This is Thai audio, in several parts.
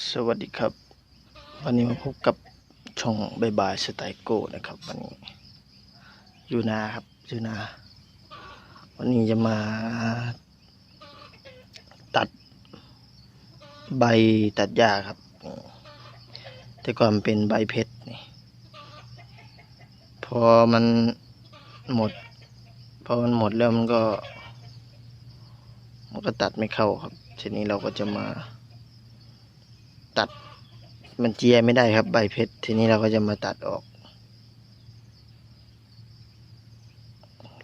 สวัสดีครับ วันนี้มาพบกับช่องบายบายสไตล์โก้นะครับ วันนี้อยู่นาครับอยู่นา วันนี้จะมาตัดใบตัดหญ้าครับ แต่ก่อนมันเป็นใบเพชรนี่พอมันหมด พอมันหมดแล้วมันก็ มันก็ตัดไม่เข้าครับ ทีนี้เราก็จะมา ตัดมันเจียไม่ได้ครับ ใบเพชรทีนี้เราก็จะมาตัดออก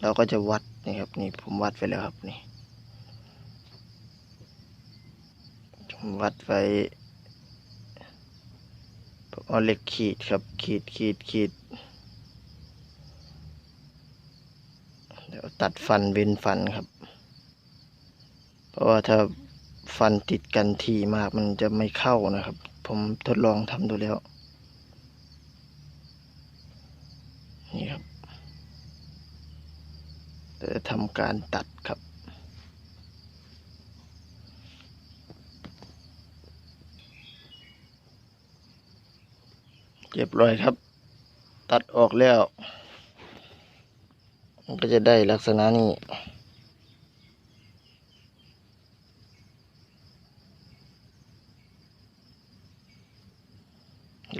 เราก็จะวัดนี่ครับ นี่ผมวัดไว้แล้วครับนี่ผมวัดไว้ผมเอาเหล็กขีดครับ ขีดขีดขีดเดี๋ยวตัดฟันเว้นฟันครับ เพราะว่าถ้า ฟันติดกันทีมากมันจะไม่เข้านะครับ ผมทดลองทำดูแล้ว นี่ครับจะทำการตัดครับเรียบร้อยครับ ตัดออกแล้ว มันก็จะได้ลักษณะนี้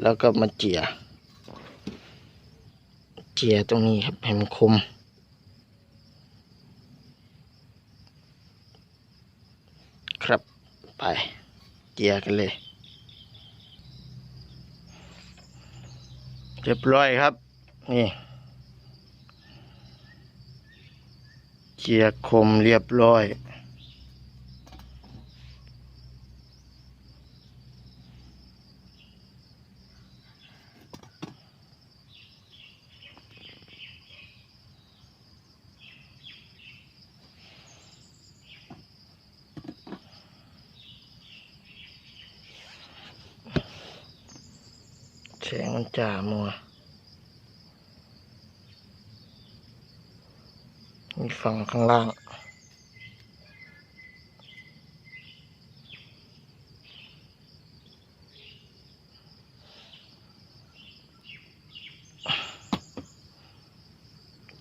แล้วก็มาเจียเจียตรงนี้ครับให้มันคม ครับไปเจียกันเลย เรียบร้อยครับ นี่เจียคมเรียบร้อย แสงมันจ่ามัว มีฝั่งข้างล่าง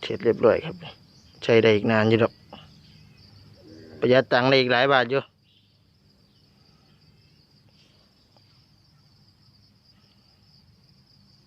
เสร็จเรียบร้อยครับ ใช้ได้อีกนานอยู่หรอก ประหยัดตังค์ได้อีกหลายบาทอยู่